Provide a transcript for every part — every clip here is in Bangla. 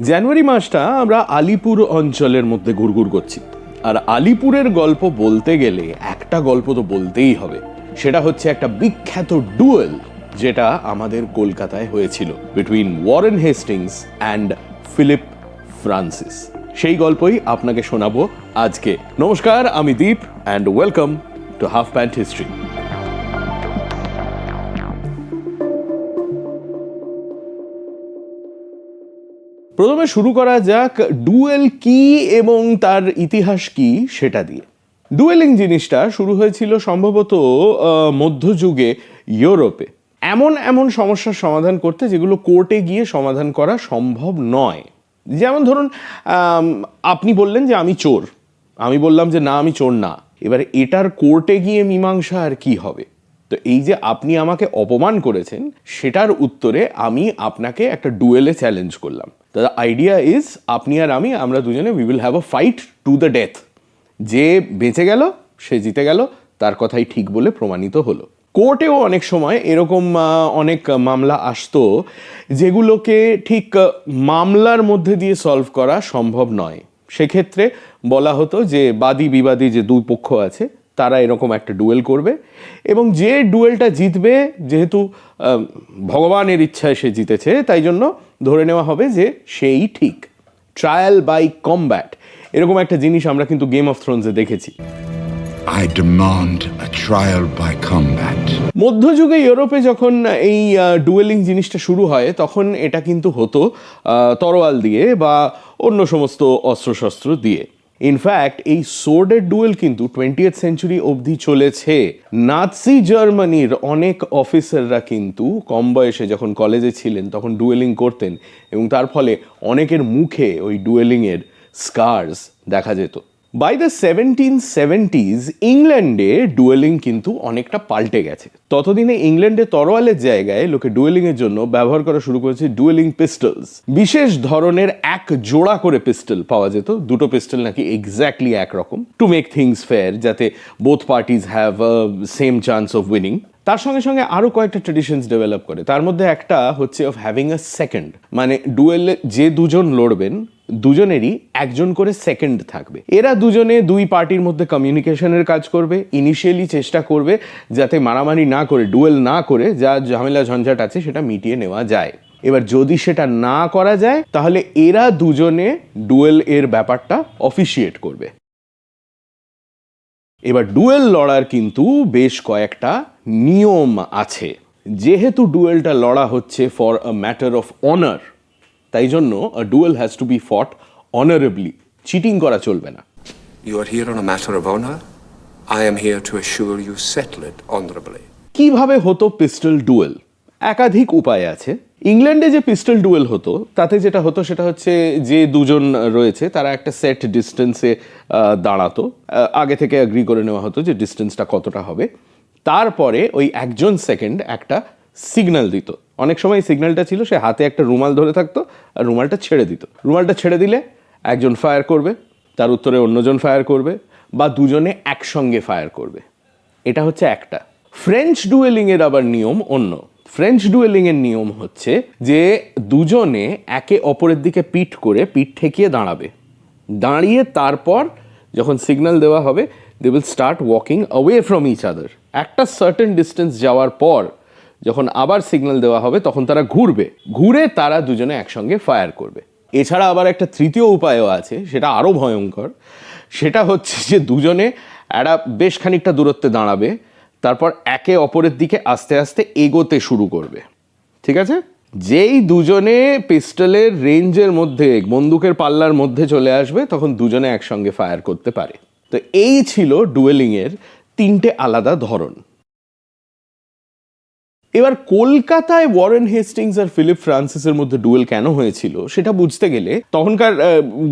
জানুয়ারি মাসটা আমরা আলিপুর অঞ্চলের মধ্যে ঘুরঘুর করছি। আর আলিপুরের গল্প বলতে গেলে একটা গল্প তো বলতেই হবে। সেটা হচ্ছে একটা বিখ্যাত ডুয়েল যেটা আমাদের কলকাতায় হয়েছিল between Warren Hastings and Philip Francis সেই গল্পই আপনাকে শোনাবো আজকে। নমস্কার, আমি Deep and welcome to half pant history প্রথমে শুরু করা যাক ডুয়েল কি এবং তার ইতিহাস কি সেটা দিয়ে। ডুয়েলিং জিনিসটা শুরু হয়েছিল সম্ভবত মধ্যযুগে ইউরোপে। এমন এমন সমস্যার সমাধান করতে যেগুলো কোর্টে গিয়ে সমাধান করা সম্ভব নয়। যেমন ধরুন আপনি বললেন যে আমি চোর। আমি বললাম যে না, আমি চোর না। এবারে এটার কোর্টে গিয়ে মীমাংসা আর কি হবে? তো এই যে আপনি আমাকে অপমান করেছেন, সেটার উত্তরে আমি আপনাকে একটা ডুয়েলে চ্যালেঞ্জ করলাম। তো দ্য আইডিয়া ইজ আপনি আর আমি, আমরা দুজনে we will have a fight to the death যে বেঁচে গেল, সে জিতে গেল, তার কথাই ঠিক বলে প্রমাণিত হলো। কোর্টেও অনেক সময় এরকম অনেক মামলা আসতো, যেগুলোকে ঠিক মামলার মধ্যে দিয়ে সলভ করা সম্ভব নয়। সেক্ষেত্রে বলা হতো যে বাদী বিবাদী যে দুই পক্ষ আছে তারা এরকম একটা ডুয়েল করবে। এবং যে ডুয়েলটা জিতবে যেহেতু ভগবানের ইচ্ছায় সে জিতেছে তাই জন্য ধরে নেওয়া হবে যে সেই ঠিক। ট্রায়াল বাই কমব্যাট এরকম একটা জিনিস আমরা কিন্তু গেম অফ থ্রোনসে দেখেছি। I demand a trial by combat. মধ্যযুগে ইউরোপে যখন এই ডুয়েলিং জিনিসটা শুরু হয় তখন এটা কিন্তু হতো তরোয়াল দিয়ে বা অন্য সমস্ত অস্ত্রশস্ত্র দিয়ে। ইনফ্যাক্ট এই সোর্ডের ডুয়েল কিন্তু টোয়েন্টিয়েথ সেঞ্চুরি অবধি চলেছে। নাৎসি জার্মানির অনেক অফিসাররা কিন্তু কম বয়সে যখন কলেজে ছিলেন, তখন ডুয়েলিং করতেন এবং তার ফলে অনেকের মুখে ওই ডুয়েলিংয়ের স্কার্স দেখা যেত। বাই দ্য সেভেন্টিন সেভেন্টিজ ইংল্যান্ডে ডুয়েলিং কিন্তু অনেকটা পাল্টে গেছে। ততদিনে ইংল্যান্ডে তরোয়ালের জায়গায় লোকে ডুয়েলিং এর জন্য ব্যবহার করা শুরু করেছে ডুয়েলিং পিস্টলস বিশেষ ধরনের এক জোড়া করে পিস্টল পাওয়া যেত। দুটো পিস্টল নাকি এক্স্যাক্টলি একরকম। টু মেক থিংস ফেয়ার যাতে both parties have same chance of winning তার সঙ্গে সঙ্গে আরও কয়েকটা ট্রেডিশনস ডেভেলপ করে। তার মধ্যে একটা হচ্ছে অফ হ্যাভিং আ সেকেন্ড মানে ডুয়েলে যে দুজন লড়বেন, দুজনেরই একজন করে সেকেন্ড থাকবে। এরা দুজনে দুই পার্টির মধ্যে কমিউনিকেশনের কাজ করবে ইনিশিয়ালি চেষ্টা করবে যাতে মারামারি না করে ডুয়েল না করে যা ঝামেলা ঝঞ্ঝাট আছে সেটা মিটিয়ে নেওয়া যায়। এবার যদি সেটা না করা যায়, তাহলে এরা দুজনে ডুয়েল এর ব্যাপারটা অফিসিয়েট করবে। এবার ডুয়েল লড়ার কিন্তু বেশ কয়েকটা নিয়ম আছে। যেহেতু ডুয়েলটা লড়া হচ্ছে for a matter of honour তাই জন্য ডুয়েল হ্যাজ টু বি ফট অনারেবলি চিটিং করা চলবে না। You are here on a matter of honor. I am here to assure you settle it honorably. কীভাবে হতো পিস্টল ডুয়েল একাধিক উপায় আছে। ইংল্যান্ডে যে পিস্টল ডুয়েল হতো তাতে যেটা হতো সেটা হচ্ছে যে দুজন রয়েছে তারা একটা সেট ডিস্টেন্সে দাঁড়াতো। আগে থেকে অ্যাগ্রি করে নেওয়া হতো যে ডিস্টেন্সটা কতটা হবে। তারপরে ওই একজন সেকেন্ড একটা সিগন্যাল দিত। অনেক সময় সিগন্যালটা ছিল, সে হাতে একটা রুমাল ধরে থাকতো আর রুমালটা ছেড়ে দিত। রুমালটা ছেড়ে দিলে একজন ফায়ার করবে, তার উত্তরে অন্যজন ফায়ার করবে বা দুজনে একসঙ্গে ফায়ার করবে। এটা হচ্ছে একটা। ফ্রেঞ্চ ডুয়েলিংয়ের আবার নিয়ম অন্য। ফ্রেঞ্চ ডুয়েলিংয়ের নিয়ম হচ্ছে যে দুজনে একে অপরের দিকে পিঠ করে পিঠ ঠেকিয়ে দাঁড়াবে। দাঁড়িয়ে তারপর যখন সিগন্যাল দেওয়া হবে they will start walking away from each other একটা সার্টেন ডিস্টেন্স যাওয়ার পর যখন আবার সিগন্যাল দেওয়া হবে, তখন তারা ঘুরবে। ঘুরে তারা দুজনে একসঙ্গে ফায়ার করবে। এছাড়া আবার একটা তৃতীয় উপায়ও আছে, সেটা আরও ভয়ঙ্কর। সেটা হচ্ছে যে দুজনে একটা বেশ খানিকটা দূরত্বে দাঁড়াবে, তারপর একে অপরের দিকে আস্তে আস্তে এগোতে শুরু করবে। ঠিক আছে? যেই দুজনে পিস্টলের রেঞ্জের মধ্যে, বন্দুকের পাল্লার মধ্যে চলে আসবে, তখন দুজনে একসঙ্গে ফায়ার করতে পারে। তো এই ছিল ডুয়েলিংয়ের তিনটে আলাদা ধরন। এবার কলকাতায় ওয়ারেন হেস্টিংস আর ফিলিপ ফ্রান্সিসের মধ্যে ডুয়েল কেন হয়েছিল সেটা বুঝতে গেলে তখনকার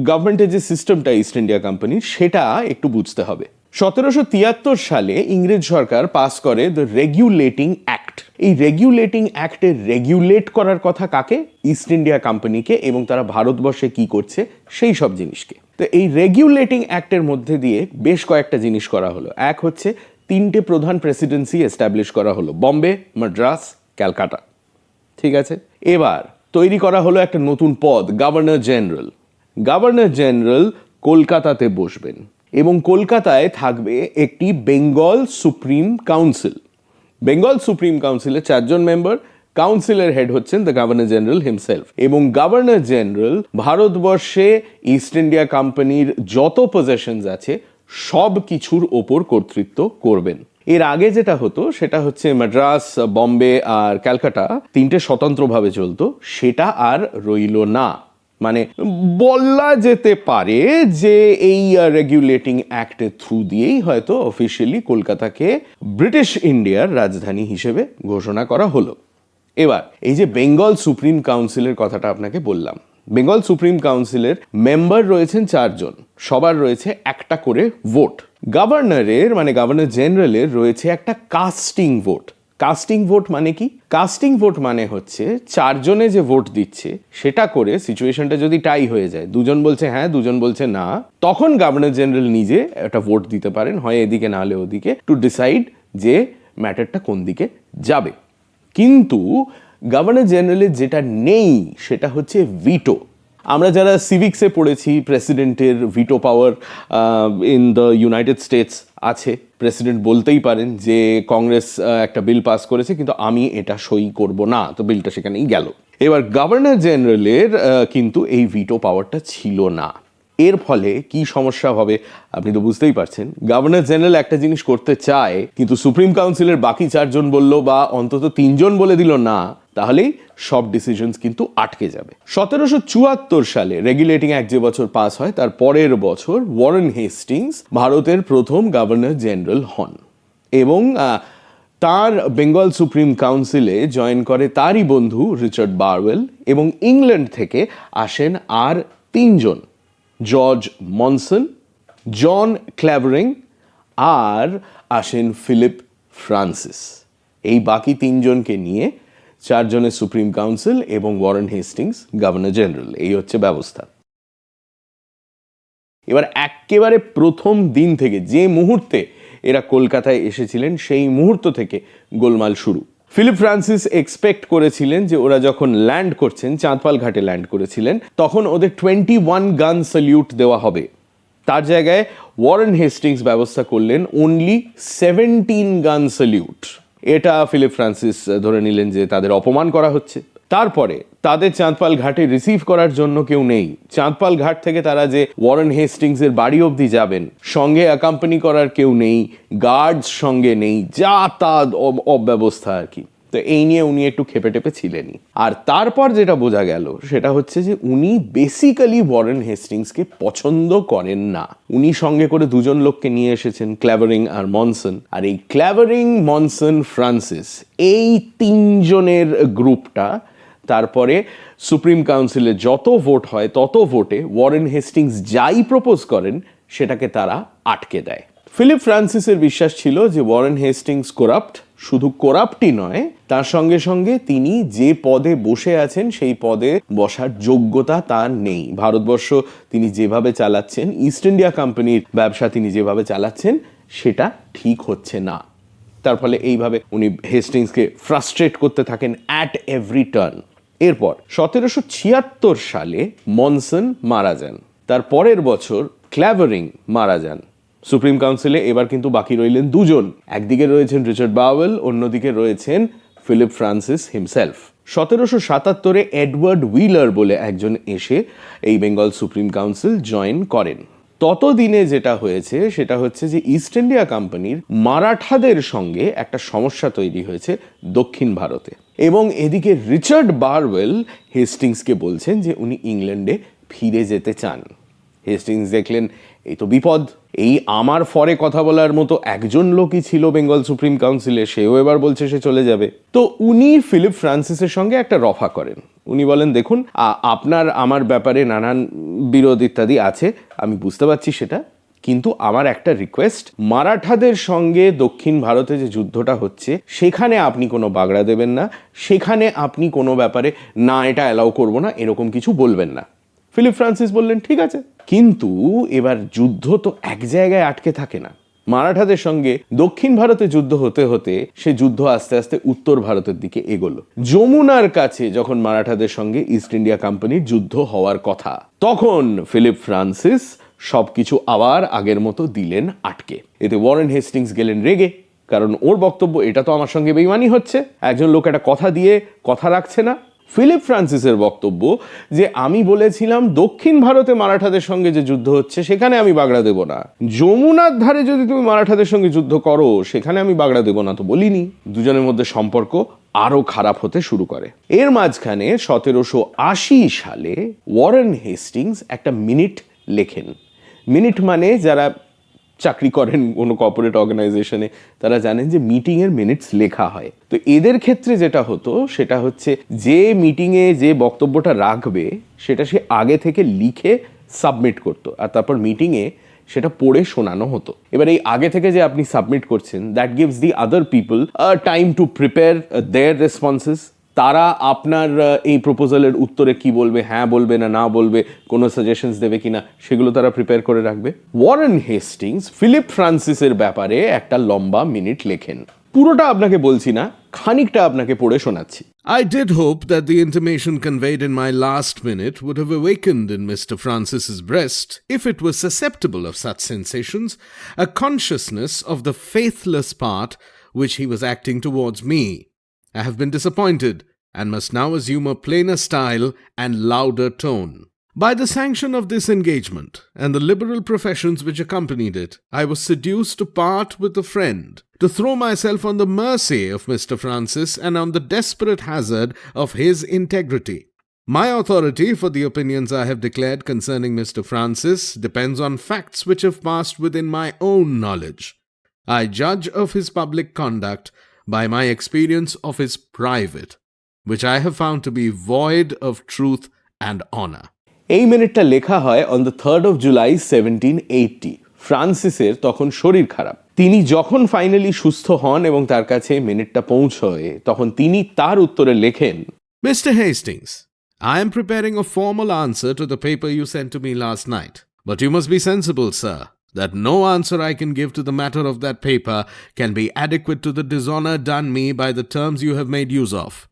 গভর্নমেন্টের যে সিস্টেমটা ইস্ট ইন্ডিয়া কোম্পানির সেটা একটু বুঝতে হবে। সতেরোশো তিয়াত্তর সালে ইংরেজ সরকার পাস করে দ্য রেগুলেটিং অ্যাক্ট এই রেগুলেটিং অ্যাক্টে রেগুলেট করার কথা কাকে? ইস্ট ইন্ডিয়া কোম্পানিকে এবং তারা ভারতবর্ষে কি করছে? সেই সব জিনিসকে। তো এই রেগুলেটিং অ্যাক্টের মধ্যে দিয়ে বেশ কয়েকটা জিনিস করা হলো। এক হচ্ছে, তিনটে প্রধান প্রেসিডেন্সি এস্টাবলিশ করা হলো বম্বে মাদ্রাস ক্যালকাটা ঠিক আছে? এবার, তৈরি করা হলো একটা নতুন পদ গভর্নর জেনারেল গভর্নর জেনারেল কলকাতাতে বসবেন এবং কলকাতায় থাকবে একটি Bengal supreme council Bengal supreme কাউন্সিলের চারজন মেম্বার কাউন্সিলের হেড হচ্ছেন দ্য গভর্নর জেনারেল হিমসেলফ এবং গভর্নর জেনারেল ভারতবর্ষে ইস্ট ইন্ডিয়া কোম্পানির যত পজেশনস আছে, সব কিছুর ওপর কর্তৃত্ব করবেন। এর আগে যেটা হতো, সেটা হচ্ছে মাদ্রাস, বম্বে আর ক্যালকাটা তিনটে স্বতন্ত্রভাবে চলতো, সেটা আর রইল না। মানে বলা যেতে পারে যে এই রেগুলেটিং অ্যাক্টের থ্রু দিয়েই হয়তো অফিসিয়ালি কলকাতাকে ব্রিটিশ ইন্ডিয়ার রাজধানী হিসেবে ঘোষণা করা হলো। এবার, এই যে বেঙ্গল সুপ্রিম কাউন্সিলের কথাটা আপনাকে বললাম। বেঙ্গল সুপ্রিম কাউন্সিলের মেম্বার রয়েছেন চারজন। সবার রয়েছে একটা করে ভোট গভর্নরের মানে গভর্নর জেনারেলের রয়েছে একটা কাস্টিং ভোট কাস্টিং ভোট মানে কি? কাস্টিং ভোট মানে হচ্ছে চারজনে যে ভোট দিচ্ছে, সেটা করে সিচুয়েশনটা যদি টাই হয়ে যায়, দুজন বলছে হ্যাঁ দুজন বলছে না, তখন গভর্নর জেনারেল নিজে একটা ভোট দিতে পারেন, হয় এদিকে না হলে ওদিকে টু ডিসাইড যে ম্যাটারটা কোন দিকে যাবে। কিন্তু গভর্নর জেনারেলের যেটা নেই, সেটা হচ্ছে ভিটো আমরা যারা সিভিক্সে পড়েছি প্রেসিডেন্টের veto power in the United States আছে। প্রেসিডেন্ট বলতেই পারেন যে কংগ্রেস একটা বিল পাস করেছে, কিন্তু আমি এটা সই করব না। তো বিলটা সেখানেই গেল। এবার গভর্নর জেনারেলের কিন্তু এই ভিটো পাওয়ারটা ছিল না। এর ফলে কি সমস্যা হবে আপনি তো বুঝতেই পারছেন। গভর্নর জেনারেল একটা জিনিস করতে চায়, কিন্তু সুপ্রিম কাউন্সিলের বাকি চারজন বলল বা অন্তত তিনজন বলে দিল না, তাহলেই সব ডিসিশনস কিন্তু আটকে যাবে। সতেরোশো চুয়াত্তর সালে রেগুলেটিং অ্যাক্ট যে বছর পাস হয়, তার পরের বছর ওয়ারেন হেস্টিংস ভারতের প্রথম গভর্নর জেনারেল হন। এবং তার বেঙ্গল সুপ্রিম কাউন্সিলে জয়েন করে তারই বন্ধু রিচার্ড বারওয়েল এবং ইংল্যান্ড থেকে আসেন আর তিনজন। জর্জ মনসন জন ক্ল্যাভারিং আর আসেন ফিলিপ ফ্রান্সিস এই বাকি তিনজনকে নিয়ে চারজনের সুপ্রিম কাউন্সিল এবং ওয়ারেন হেস্টিংস গভর্নর জেনারেল এই হচ্ছে ব্যবস্থা। এবার একেবারে প্রথম দিন থেকে যে মুহূর্তে এরা কলকাতায় এসেছিলেন, সেই মুহূর্ত থেকে গোলমাল শুরু। ফিলিপ ফ্রান্সিস এক্সপেক্ট করেছিলেন যে ওরা যখন ল্যান্ড করছেন, চাঁদপাল ঘাটে ল্যান্ড করেছিলেন, তখন ওদের টোয়েন্টি ওয়ান গান স্যালিউট দেওয়া হবে। তার জায়গায় ওয়ারেন হেস্টিংস ব্যবস্থা করলেন অনলি সেভেন্টিন গান স্যালিউট এটা ফিলিপ ফ্রান্সিস ধরে নিলেন যে তাদের অপমান করা হচ্ছে। তারপরে তাদের চাঁদপাল ঘাটে রিসিভ করার জন্য কেউ নেই। চাঁদপাল ঘাট থেকে তারা যে ওয়ারেন হেস্টিংস এর বাড়ি অবধি যাবেন, সঙ্গে অ্যাকাম্পানি করার কেউ নেই গার্ডস সঙ্গে নেই, যা তা অব্যবস্থা আর কি। তো এই নিয়ে উনি একটু খেপে টেপে ছিলেনই। আর তারপর যেটা বোঝা গেল, সেটা হচ্ছে যে উনি বেসিক্যালি ওয়ারেন হেস্টিংসকে পছন্দ করেন না। উনি সঙ্গে করে দুজন লোককে নিয়ে এসেছেন ক্ল্যাভারিং আর মনসন আর এই ক্ল্যাভারিং মনসন ফ্রান্সিস এই তিনজনের গ্রুপটা তারপরে সুপ্রিম কাউন্সিলে যত ভোট হয়, তত ভোটে ওয়ারেন হেস্টিংস যাই প্রপোজ করেন, সেটাকে তারা আটকে দেয়। ফিলিপ ফ্রান্সিসের বিশ্বাস ছিল যে ওয়ারেন হেস্টিংস করাপ্ট শুধু করাপ্টই নয়, তার সঙ্গে সঙ্গে তিনি যে পদে বসে আছেন, সেই পদে বসার যোগ্যতা তার নেই। ভারতবর্ষ তিনি যেভাবে চালাচ্ছেন ইস্ট ইন্ডিয়া কোম্পানির ব্যবসা তিনি যেভাবে চালাচ্ছেন, সেটা ঠিক হচ্ছে না। তার ফলে এইভাবে উনি হেস্টিংসকে ফ্রাস্ট্রেট করতে থাকেন অ্যাট এভরি টার্ন এরপর, সতেরোশো ছিয়াত্তর সালে মনসন মারা যান। তার পরের বছর ক্ল্যাভারিং মারা যান। সুপ্রিম কাউন্সিলে এবার কিন্তু বাকি রইলেন দুজন। একদিকে রয়েছেন রিচার্ড বাওয়েল, অন্যদিকে রয়েছেন ফিলিপ ফ্রান্সিস হিমসেলফ। সতেরোশো সাতাত্তরে এডওয়ার্ড উইলার বলে একজন এসে এই বেঙ্গল সুপ্রিম কাউন্সিল জয়েন করেন। ততদিনে যেটা হয়েছে, সেটা হচ্ছে যে ইস্ট ইন্ডিয়া কোম্পানির মারাঠাদের সঙ্গে একটা সমস্যা তৈরি হয়েছে দক্ষিণ ভারতে। এবং এদিকে রিচার্ড বারওয়েল হেস্টিংসকে বলছেন যে উনি ইংল্যান্ডে ফিরে যেতে চান। হেস্টিংস দেখলেন, এই তো বিপদ। এই আমার ফরে কথা বলার মতো একজন লোকই ছিল বেঙ্গল সুপ্রিম কাউন্সিলে, সেও এবার বলছে সে চলে যাবে। তো উনি ফিলিপ ফ্রান্সিসের সঙ্গে একটা রফা করেন। উনি বলেন, দেখুন আপনার আমার ব্যাপারে নানান বিরোধ ইত্যাদি আছে, আমি বুঝতে পারছি সেটা। কিন্তু আমার একটা রিকোয়েস্ট মারাঠাদের সঙ্গে দক্ষিণ ভারতে যে যুদ্ধটা হচ্ছে, সেখানে আপনি কোনো বাগড়া দেবেন না, সেখানে আপনি কোনো ব্যাপারে, না, এটা অ্যালাউ করব না, এরকম কিছু বলবেন না। ফিলিপ ফ্রান্সিস বললেন, ঠিক আছে। কিন্তু এবার যুদ্ধ তো এক জায়গায় আটকে থাকে না। মারাঠাদের সঙ্গে দক্ষিণ ভারতে যুদ্ধ হতে হতে, সে যুদ্ধ আস্তে আস্তে উত্তর ভারতের দিকে এগোলো। যমুনার কাছে যখন মারাঠাদের সঙ্গে ইস্ট ইন্ডিয়া কোম্পানির যুদ্ধ হওয়ার কথা, তখন ফিলিপ ফ্রান্সিস সবকিছু আবার আগের মতো দিলেন আটকে। এতে ওয়ারেন হেস্টিংস গেলেন রেগে, কারণ ওর বক্তব্য, এটা তো আমার সঙ্গে বেইমানি হচ্ছে। একজন লোক একটা কথা দিয়ে কথা রাখছে না। ফিলিপ ফ্রান্সিসের বক্তব্য যে, আমি বলেছিলাম দক্ষিণ ভারতে মারাঠাদের সঙ্গে যে যুদ্ধ হচ্ছে, সেখানে আমি বাগড়া দেব না। যমুনার ধারে যদি তুমি মারাঠাদের সঙ্গে যুদ্ধ করো, সেখানে আমি বাগড়া দেব না তো বলিনি। দুজনের মধ্যে সম্পর্ক আরও খারাপ হতে শুরু করে। এর মাঝখানে সতেরোশো আশি সালে ওয়ারেন হেস্টিংস একটা মিনিট লেখেন। মিনিট মানে যারা চাকরি করেন কোনো কর্পোরেট অর্গানাইজেশনে তারা জানেন যে মিটিংয়ের মিনিটস লেখা হয়। তো এদের ক্ষেত্রে যেটা হতো, সেটা হচ্ছে যে মিটিংয়ে যে বক্তব্যটা রাখবে, সেটা সে আগে থেকে লিখে সাবমিট করতো আর তারপর মিটিংয়ে সেটা পড়ে শোনানো হতো। এবার এই আগে থেকে যে আপনি সাবমিট করছেন that gives the other people time to prepare their responses তারা আপনার এই প্রপোজালের উত্তরে কি বলবে হ্যাঁ বলবে না না বলবে কোনো সাজেশনস দেবে কিনা সেগুলো তারা প্রিপেয়ার করে রাখবে ওয়ারেন হেস্টিংস ফিলিপ ফ্রান্সিসের ব্যাপারে একটা লম্বা মিনিট লেখেন পুরোটা আপনাকে বলছি না খানিকটা আপনাকে পড়ে শোনাচ্ছি I did hope that the intimation conveyed in my last minute would have awakened in Mr. Francis's breast, if it was susceptible of such sensations, a consciousness of the faithless part which he was acting towards me. I have been disappointed, and must now assume a plainer style and louder tone. By the sanction of this engagement, and the liberal professions which accompanied it, I was seduced to part with a friend, to throw myself on the mercy of Mr. Francis and on the desperate hazard of his integrity. My authority for the opinions I have declared concerning Mr. Francis depends on facts which have passed within my own knowledge. I judge of his public conduct by my experience of his private, which I have found to be void of truth and honor. এই মিনিটটা লেখা হয় on the third of July seventeen eighty ফ্রান্সিসের তখন শরীর খারাপ। তিনি যখন ফাইনালি সুস্থ হন এবং তার কাছে মিনিটটা পৌঁছয় তখন তিনি তার উত্তরে লেখেন mister Hastings I am preparing a formal answer to the paper you sent to me last night but you must be sensible sir that no answer I can give to the matter of that paper can be adequate to the dishonor done me by the terms you have made use of.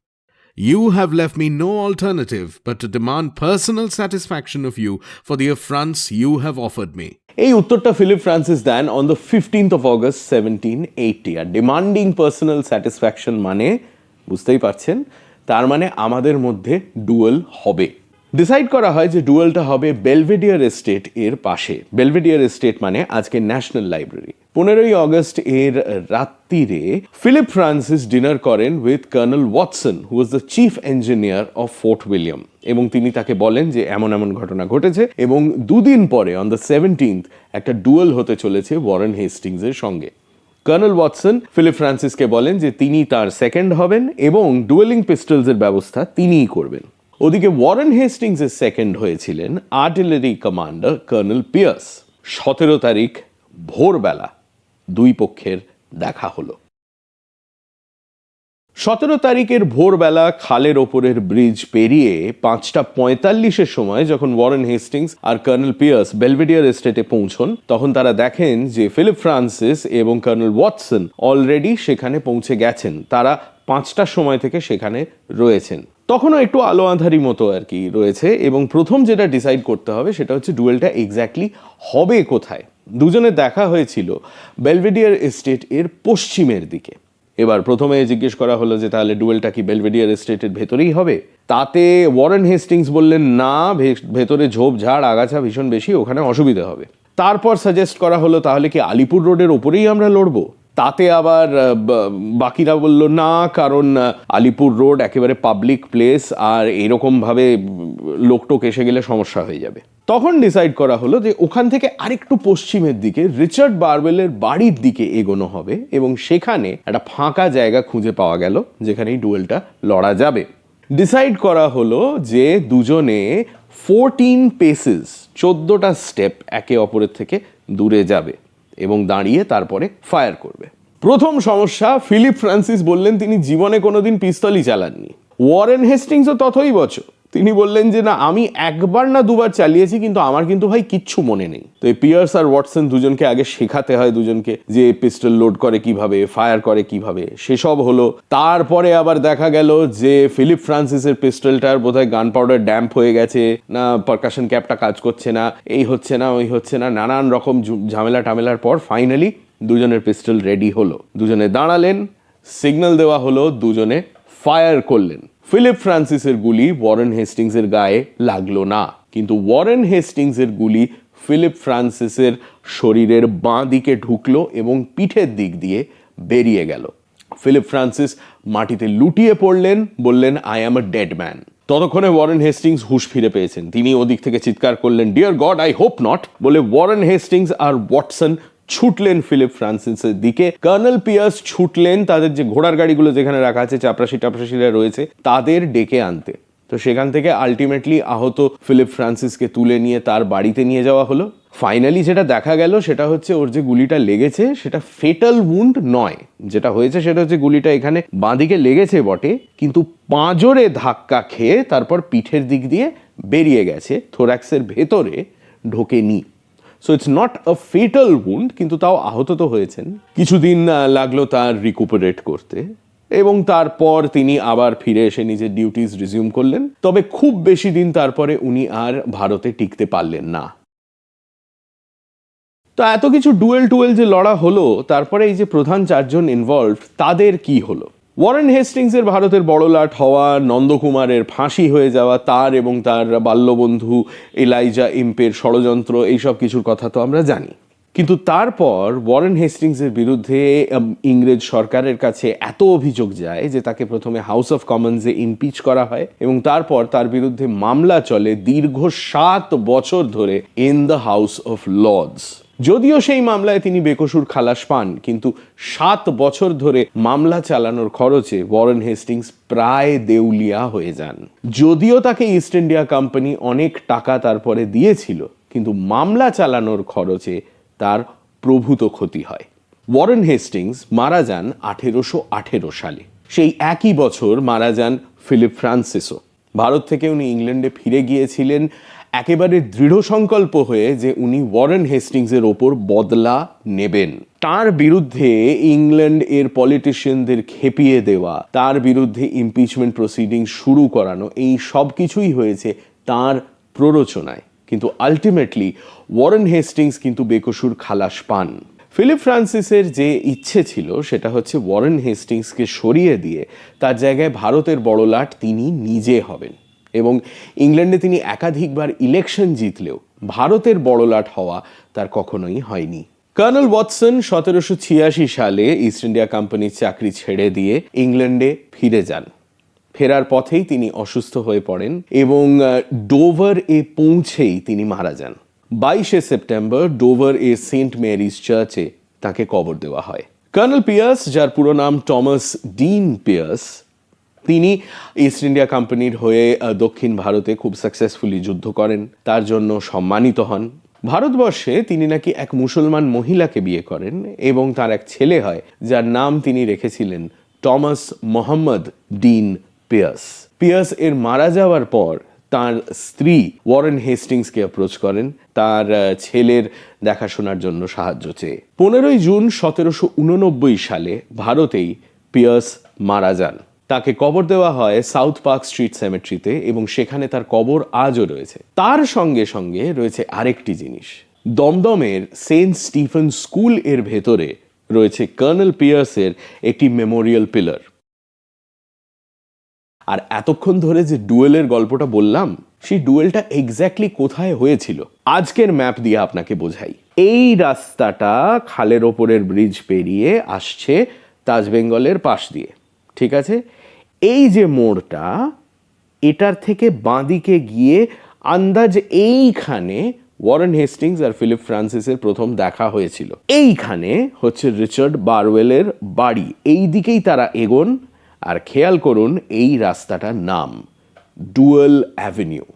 You have left me no alternative but to demand personal satisfaction of you for the affronts you have offered me. এই উত্তরটা Philip Francis then on the fifteenth of August seventeen eighty R demanding personal satisfaction মানে বুঝতেই পারছেন তার মানে আমাদের মধ্যে ডুয়েল হবে ডিসাইড করা হয় যে ডুয়েলটা হবে বেলভেডিয়ার এস্টেট এর পাশে। বেলভেডিয়ার এস্টেট মানে আজকে ন্যাশনাল লাইব্রেরি পনেরোই অগস্ট এর রাত্রিরে ফিলিপ ফ্রান্সিস ডিনার করেন with Colonel Watson who was the chief engineer of Fort William এবং তিনি তাকে বলেন যে এমন এমন ঘটনা ঘটেছে এবং দুদিন পরে অন দ্য সেভেন্টিন্থ একটা ডুয়েল হতে চলেছে ওয়ারেন হেস্টিংস এর সঙ্গে। কর্নেল ওয়াটসন ফিলিপ ফ্রান্সিসকে বলেন যে তিনি তার সেকেন্ড হবেন এবং ডুয়েলিং পিস্টলসের ব্যবস্থা তিনিই করবেন। ওদিকে ওয়ারেন হেস্টিংস এর সেকেন্ড হয়েছিলেন আর্টিলারি কমান্ডার কর্নেল পিয়ার্স সতেরো তারিখ ভোরবেলা দুই পক্ষের দেখা হলো। সতেরো তারিখের ভোরবেলা খালের ওপরের ব্রিজ পেরিয়ে পাঁচটা পঁয়তাল্লিশের সময় যখন ওয়ারেন হেস্টিংস আর কর্নেল পিয়ার্স বেলভেডিয়ার এস্টেটে পৌঁছন, তখন তারা দেখেন যে ফিলিপ ফ্রান্সিস এবং কর্নেল ওয়াটসন অলরেডি সেখানে পৌঁছে গেছেন। তারা পাঁচটার সময় থেকে সেখানে রয়েছেন। তখনও একটু আলো আঁধারি মতো আর কি রয়েছে এবং প্রথম যেটা ডিসাইড করতে হবে সেটা হচ্ছে ডুয়েলটা এক্স্যাক্টলি হবে কোথায়? দুজনে দেখা হয়েছিল বেলভেডিয়ার এস্টেট এর পশ্চিমের দিকে। এবার প্রথমে জিজ্ঞেস করা হলো যে তাহলে ডুয়েলটা কি বেলভেডিয়ার এস্টেটের ভেতরেই হবে? তাতে ওয়ারেন হেস্টিংস বললেন, না ভেতরে ঝোপঝাড় আগাছা ভীষণ বেশি, ওখানে অসুবিধা হবে। তারপর সাজেস্ট করা হলো, তাহলে কি আলিপুর রোডের ওপরেই আমরা লড়বো? তাতে আবার বাকিরা বলল, না, কারণ আলিপুর রোড একেবারে পাবলিক প্লেস আর এরকমভাবে লোকটোক এসে গেলে সমস্যা হয়ে যাবে। তখন ডিসাইড করা হলো যে ওখান থেকে আরেকটু পশ্চিমের দিকে রিচার্ড বারবেলের বাড়ির দিকে এগোনো হবে এবং সেখানে একটা ফাঁকা জায়গা খুঁজে পাওয়া গেল যেখানে এই ডুয়েলটা লড়া যাবে। ডিসাইড করা হলো যে দুজনে ফোরটিন পেসেস চোদ্দোটা স্টেপ একে অপরের থেকে দূরে যাবে। এবং দাঁড়িয়ে তারপরে ফায়ার করবে। প্রথম সমস্যা, ফিলিপ ফ্রান্সিস বললেন তিনি জীবনে কোনোদিন পিস্তলই চালাননি। ওয়ারেন হেস্টিংসও তথই বছর। তিনি বললেন যে, না, আমি একবার না দুবার চালিয়েছি, কিন্তু আমার কিন্তু ভাই কিচ্ছু মনে নেই। তো এই পিয়ার্স আর ওয়াটসন দুজনকে আগে শেখাতে হয় দুজনকে যে পিস্টল লোড করে কীভাবে ফায়ার করে কীভাবে? সেসব হলো। তারপরে আবার দেখা গেল যে, ফিলিপ ফ্রান্সিসের পিস্টলটার বোধহয় গান পাউডার ড্যাম্প হয়ে গেছে। না পারকাশন ক্যাপটা কাজ করছে না, এই হচ্ছে না, ওই হচ্ছে না, নানান রকম ঝামেলা টামেলার পর ফাইনালি দুজনের পিস্টল রেডি হলো। দুজনে দাঁড়ালেন সিগন্যাল দেওয়া হলো দুজনে। ফায়ার করলেন। ফিলিপ ফ্রান্সিসের গুলি ওয়ারেন হেস্টিংসের গায়ে লাগল না। কিন্তু ওয়ারেন হেস্টিংসের গুলি ফিলিপ ফ্রান্সিসের শরীরের বাঁ দিকে ঢুকলো এবং পিঠের দিক দিয়ে বেরিয়ে গেল। ফিলিপ ফ্রান্সিস মাটিতে লুটিয়ে পড়লেন, বললেন I am a dead man ততক্ষণে ওয়ারেন হেস্টিংস হুশ ফিরে পেয়েছেন। তিনি ওদিক থেকে চিৎকার করলেন dear God I hope not বলে ওয়ারেন হেস্টিংস আর ওয়াটসন ছুটলেন ফিলিপ ফ্রান্সিসের দিকে। কর্নেল পিয়ার্স ছুটলেন তাদের যে ঘোড়ার গাড়িগুলো যেখানে রাখা আছে চাপরাশি টাপরাশিরা রয়েছে, তাদের ডেকে আনতে। তো সেখান থেকে আলটিমেটলি আহত ফিলিপ ফ্রান্সিসকে তুলে নিয়ে তার বাড়িতে নিয়ে যাওয়া হলো। ফাইনালি যেটা দেখা গেল সেটা হচ্ছে ওর যে গুলিটা লেগেছে, সেটা ফেটাল উন্ড নয়। যেটা হয়েছে সেটা হচ্ছে গুলিটা এখানে বাঁদিকে লেগেছে বটে, কিন্তু পাঁজরে ধাক্কা খেয়ে তারপর পিঠের দিক দিয়ে বেরিয়ে গেছে থোরাক্সের ভেতরে ঢোকেনি। So it's not a fatal wound কিন্তু তাও আহত তো হয়েছেন। কিছুদিন লাগল তার রিকুপারেট করতে এবং তারপর তিনি আবার ফিরে এসে নিজের ডিউটিস রিজিউম করলেন। তবে খুব বেশি দিন তারপরে উনি আর ভারতে টিকতে পারলেন না। তো এত কিছু ডুয়েল টুয়েল যে লড়া হলো, তারপরে এই যে প্রধান চারজন ইনভলভ তাদের কি হলো? ওয়ারেন হেস্টিংসের ভারতের বড়লাট হওয়া নন্দকুমারের ফাঁসি হয়ে যাওয়া, তার এবং তার বাল্যবন্ধু এলাইজা ইম্পের ষড়যন্ত্র, এইসব কিছুর কথা তো আমরা জানি। কিন্তু তারপর ওয়ারেন হেস্টিংসের বিরুদ্ধে ইংরেজ সরকারের কাছে এত অভিযোগ যায় যে তাকে প্রথমে হাউস অফ কমন্সে ইমপিচ করা হয় এবং তারপর তার বিরুদ্ধে মামলা চলে দীর্ঘ সাত বছর ধরে in the House of Lords যদিও সেই মামলায় তিনি বেকসুর খালাস পান, কিন্তু সাত বছর ধরে মামলা চালানোর খরচে ওয়ারেন হেস্টিংস প্রায় দেউলিয়া হয়ে যান। যদিও তাকে ইস্ট ইন্ডিয়া কোম্পানি অনেক টাকা তারপরে দিয়েছিল, কিন্তু মামলা চালানোর খরচে তার প্রভূত ক্ষতি হয়। ওয়ারেন হেস্টিংস মারা যান আঠেরোশো আঠেরো সালে। সেই একই বছর মারা যান ফিলিপ ফ্রান্সিসও ভারত থেকে উনি ইংল্যান্ডে ফিরে গিয়েছিলেন একেবারে দৃঢ় সংকল্প হয়ে যে উনি ওয়ারেন হেস্টিংসের ওপর বদলা নেবেন। তার বিরুদ্ধে ইংল্যান্ড এর পলিটিশিয়ানদের খেপিয়ে দেওয়া, তার বিরুদ্ধে ইমপিচমেন্ট প্রসিডিং শুরু করানো, এই সব কিছুই হয়েছে তার প্ররোচনায়। কিন্তু আলটিমেটলি ওয়ারেন হেস্টিংস কিন্তু বেকসুর খালাস পান। ফিলিপ ফ্রান্সিসের যে ইচ্ছে ছিল, সেটা হচ্ছে ওয়ারেন হেস্টিংসকে সরিয়ে দিয়ে তার জায়গায় ভারতের বড়লাট তিনি নিজে হবেন। এবং ইংল্যান্ডে তিনি একাধিকবার ইলেকশন জিতলেও ভারতের বড়লাট হওয়া তার কখনোই হয়নি। কর্নেল ওয়াটসন সতেরোশো ছিয়াশি সালে ইস্ট ইন্ডিয়া কোম্পানির চাকরি ছেড়ে দিয়ে ইংল্যান্ডে ফিরে যান। ফেরার পথেই তিনি অসুস্থ হয়ে পড়েন এবং ডোভার এ পৌঁছেই তিনি মারা যান। বাইশে সেপ্টেম্বর ডোভার এ সেন্ট মেরিজ চার্চে তাকে কবর দেওয়া হয়। কর্নেল পিয়ার্স যার পুরো নাম টমাস ডিন পিয়ার্স তিনি ইস্ট ইন্ডিয়া কোম্পানির হয়ে দক্ষিণ ভারতে খুব সাকসেসফুলি যুদ্ধ করেন। তার জন্য সম্মানিত হন। ভারতবর্ষে তিনি নাকি এক মুসলমান মহিলাকে বিয়ে করেন এবং তার এক ছেলে হয়, যার নাম তিনি রেখেছিলেন Thomas Mohammad Deane Pearse Pearse এর মারা যাওয়ার পর তার স্ত্রী ওয়ারেন হেস্টিংসকে অ্যাপ্রোচ করেন। তার ছেলের দেখাশোনার জন্য সাহায্য চেয়ে। পনেরোই জুন সতেরোশো উননব্বই সালে ভারতেই পিয়ার্স মারা যান। তাকে কবর দেওয়া হয় সাউথ পার্ক স্ট্রিট সেমেট্রিতে এবং সেখানে তার কবর আজও রয়েছে। তার সঙ্গে সঙ্গে রয়েছে আরেকটি জিনিস। দমদমের সেন্ট স্টিফেন স্কুলের ভেতরে রয়েছে কর্নেল পিয়ার্সের একটি মেমোরিয়াল পিলার। আর এতক্ষণ ধরে যে ডুয়েলের গল্পটা বললাম, সেই ডুয়েলটা এক্স্যাক্টলি কোথায় হয়েছিল, আজকের ম্যাপ দিয়ে আপনাকে বোঝাই। এই রাস্তাটা খালের ওপরের ব্রিজ পেরিয়ে আসছে তাজ বেঙ্গলের পাশ দিয়ে, ঠিক আছে? এই যে মোড়টা, এটার থেকে বাঁদিকে গিয়ে আন্দাজ এইখানে ওয়ারেন হেস্টিংস আর ফিলিপ ফ্রান্সিসের প্রথম দেখা হয়েছিল। এইখানে হচ্ছে রিচার্ড বারওয়েলের বাড়ি। এই দিকেই তারা এগোন আর খেয়াল করুন এই রাস্তাটার নাম, ডুয়েল অ্যাভিনিউ।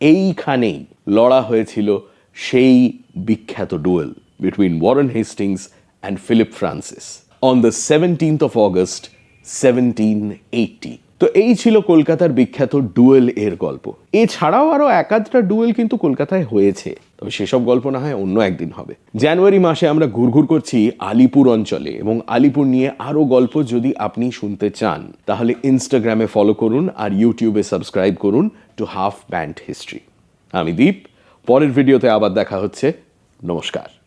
এইখানেই লড়া হয়েছিল সেই বিখ্যাত duel between Warren Hastings and Philip Francis. On the seventeenth of August seventeen eighty তো এই ছিল কলকাতার বিখ্যাত ডুয়েল এর গল্প। এছাড়াও আরও একাধটা ডুয়েল কিন্তু কলকাতায় হয়েছে। তবে সেসব গল্প না হয় অন্য একদিন হবে। জানুয়ারি মাসে আমরা ঘুরঘুর করছি আলিপুর অঞ্চলে এবং আলিপুর নিয়ে আরও গল্প যদি আপনি শুনতে চান, তাহলে ইনস্টাগ্রামে ফলো করুন আর ইউটিউবে সাবস্ক্রাইব করুন টু হাফ ব্যান্ড হিস্ট্রি আমি দীপ, পরের ভিডিওতে আবার দেখা হচ্ছে। নমস্কার।